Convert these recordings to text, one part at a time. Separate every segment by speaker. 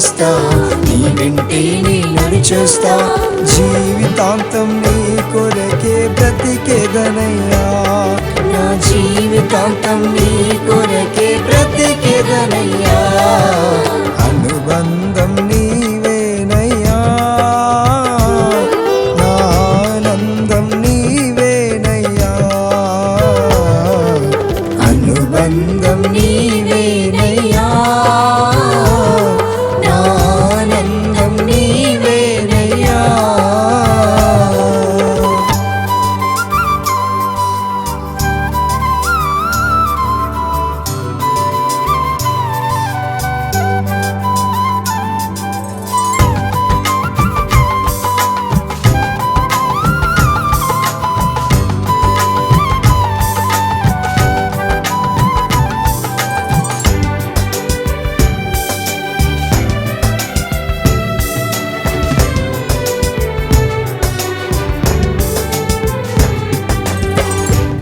Speaker 1: జీవిస్తా నీ వెంటే నడిచేస్తా జీవితాంతం నీ కొరకే బ్రతికేదనయ్యా నా జీవితాంతం నీ కొరకే బ్రతికేదనయ్యా అనుబంధం నీ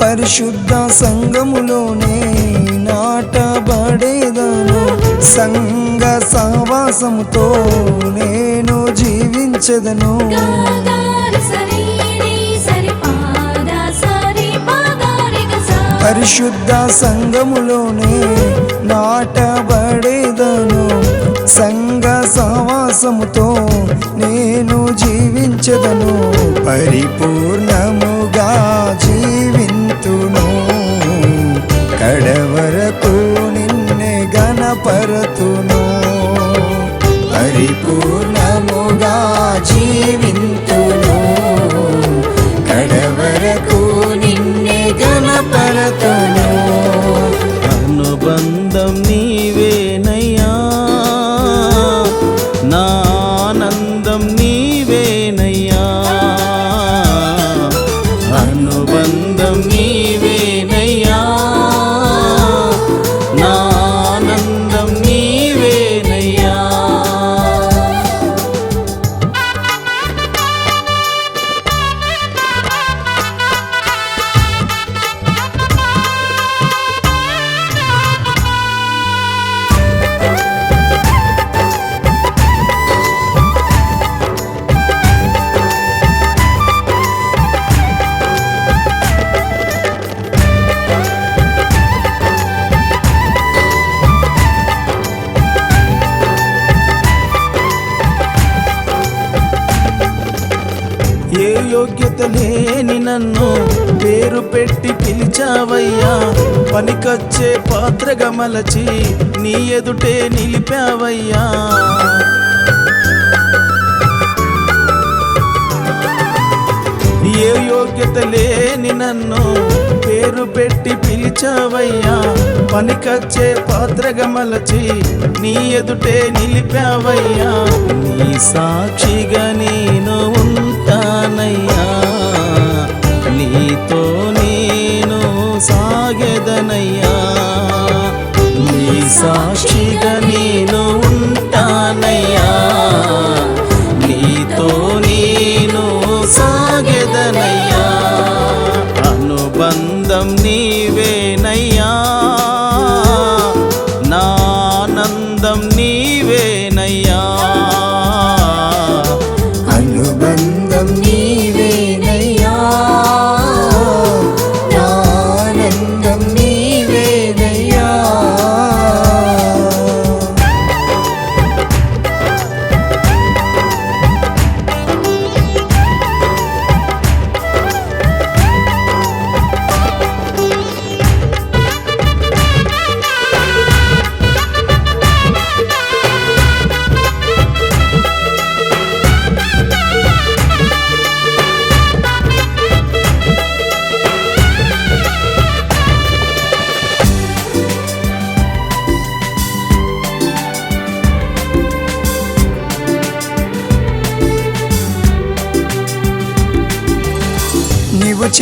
Speaker 1: పరిశుద్ధ సంఘములోనే నాటబడేదను సంఘ సహవాసముతో నేను జీవించదను. పరిశుద్ధ సంఘములోనే నాటబడేదను సంఘ సహవాసముతో నేను జీవించదను.
Speaker 2: పరిపూర్ణ యోగ్యత లేని నన్ను పేరు పెట్టి పిలిచావయ్యా. పనికొచ్చే పాత్రగా మలచి నీ ఎదుటే నిలిపావయ్యా. ఏ యోగ్యత లేని నన్ను పేరు పెట్టి పిలిచావయ్యా. పనికొచ్చే పాత్రగా మలచి నీ ఎదుటే నిలిపావయ్యా. నీ సాక్షిగా నేను ఉంటానయ్యా. నీ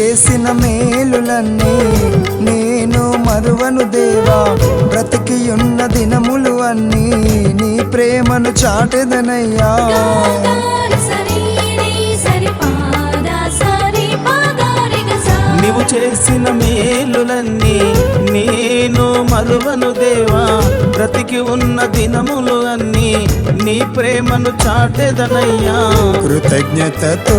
Speaker 1: చేసిన మేలులన్నీ నేను మరువను దేవా. బ్రతికి ఉన్న దినములు అన్నీ నీ ప్రేమను చాటెదనయ్యా.
Speaker 2: నీవు చేసిన మేలులన్నీ నేను నేను మరువను దేవా. బ్రతికి ఉన్న దినములు అన్నీ నీ ప్రేమను చాటెదనయ్యా.
Speaker 1: కృతజ్ఞతతో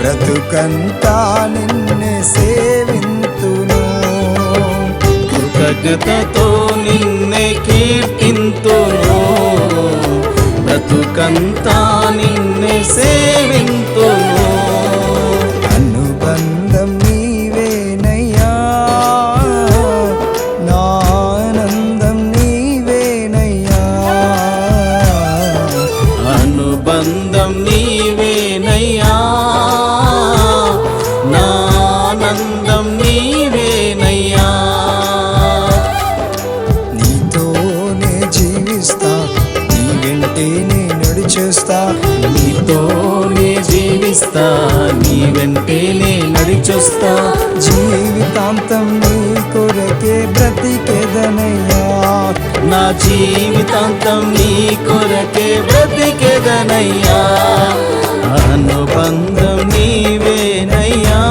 Speaker 1: బ్రతుకంతా నిన్నే సేవింతును.
Speaker 2: కృతజ్ఞతతో నిన్నే కీర్తింతును. బ్రతుకంతా నిన్నే సేవింతు జీవిస్తా నీ వెంటేనే నడిచొస్తా.
Speaker 1: జీవితాంతం నీ కొరకే బ్రతికెదనయ్యా.
Speaker 2: నా జీవితాంతం నీ కొరకే బ్రతికెదనయ్యా. అనుబంధం నీవేనయ్యా.